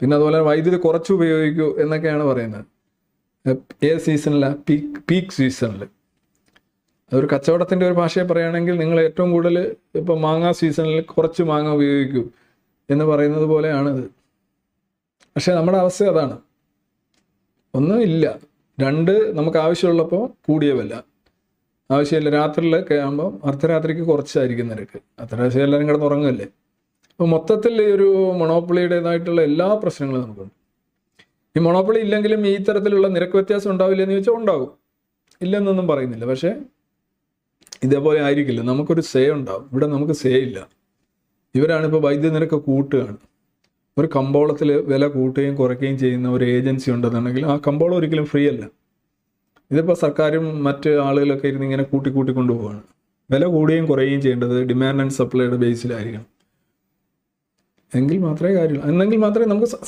പിന്നെ അതുപോലെ വൈദ്യുതി കുറച്ച് ഉപയോഗിക്കൂ എന്നൊക്കെയാണ് പറയുന്നത്. ഏത് സീസണിലാണ് പീക്ക് പീക്ക് സീസണിൽ അതൊരു കച്ചവടത്തിന്റെ ഒരു ഭാഷയെ പറയുകയാണെങ്കിൽ നിങ്ങൾ ഏറ്റവും കൂടുതൽ ഇപ്പോൾ മാങ്ങ സീസണിൽ കുറച്ച് മാങ്ങ ഉപയോഗിക്കൂ എന്ന് പറയുന്നത് പോലെയാണിത് പക്ഷേ നമ്മുടെ അവസ്ഥ അതാണ്. ഒന്നും ഇല്ല. രണ്ട് നമുക്ക് ആവശ്യമുള്ളപ്പോൾ കൂടിയവല്ല. വില ആവശ്യമില്ല. രാത്രിയിലൊക്കെ ആകുമ്പോൾ അർദ്ധരാത്രിക്ക് കുറച്ചായിരിക്കും നിരക്ക്. അർദ്ധരാത്രി എല്ലാവരും കിടന്ന് ഉറങ്ങുമല്ലേ അപ്പോൾ മൊത്തത്തിൽ ഈ ഒരു മൊണോപ്പൊളിയുടേതായിട്ടുള്ള എല്ലാ പ്രശ്നങ്ങളും നമുക്കുണ്ട്. ഈ മൊണോപ്പൊളി ഇല്ലെങ്കിലും ഈ തരത്തിലുള്ള നിരക്ക് വ്യത്യാസം ഉണ്ടാവില്ല എന്ന് ചോദിച്ചാൽ ഉണ്ടാകും ഇല്ലെന്നൊന്നും പറയുന്നില്ല. പക്ഷേ ഇതേപോലെ ആയിരിക്കില്ല. നമുക്കൊരു സേ ഉണ്ടാവും. ഇവിടെ നമുക്ക് സേ ഇല്ല. ഇവരാണിപ്പോൾ വൈദ്യുതി നിരക്ക് കൂട്ടുകയാണ്. ഒരു കമ്പോളത്തിൽ വില കൂട്ടുകയും കുറയ്ക്കുകയും ചെയ്യുന്ന ഒരു ഏജൻസി ഉണ്ടെന്നുണ്ടെങ്കിൽ ആ കമ്പോളം ഒരിക്കലും ഫ്രീ അല്ല. ഇതിപ്പോൾ സർക്കാരും മറ്റ് ആളുകളൊക്കെ ഇരുന്ന് ഇങ്ങനെ കൂട്ടി കൊണ്ടുപോവാണ് വില കൂടുകയും കുറയുകയും ചെയ്യേണ്ടത് ഡിമാൻഡ് ആൻഡ് സപ്ലൈയുടെ ബേസിലായിരിക്കണം. എങ്കിൽ മാത്രമേ കാര്യമുള്ളൂ. എന്നെങ്കിൽ മാത്രമേ നമുക്ക്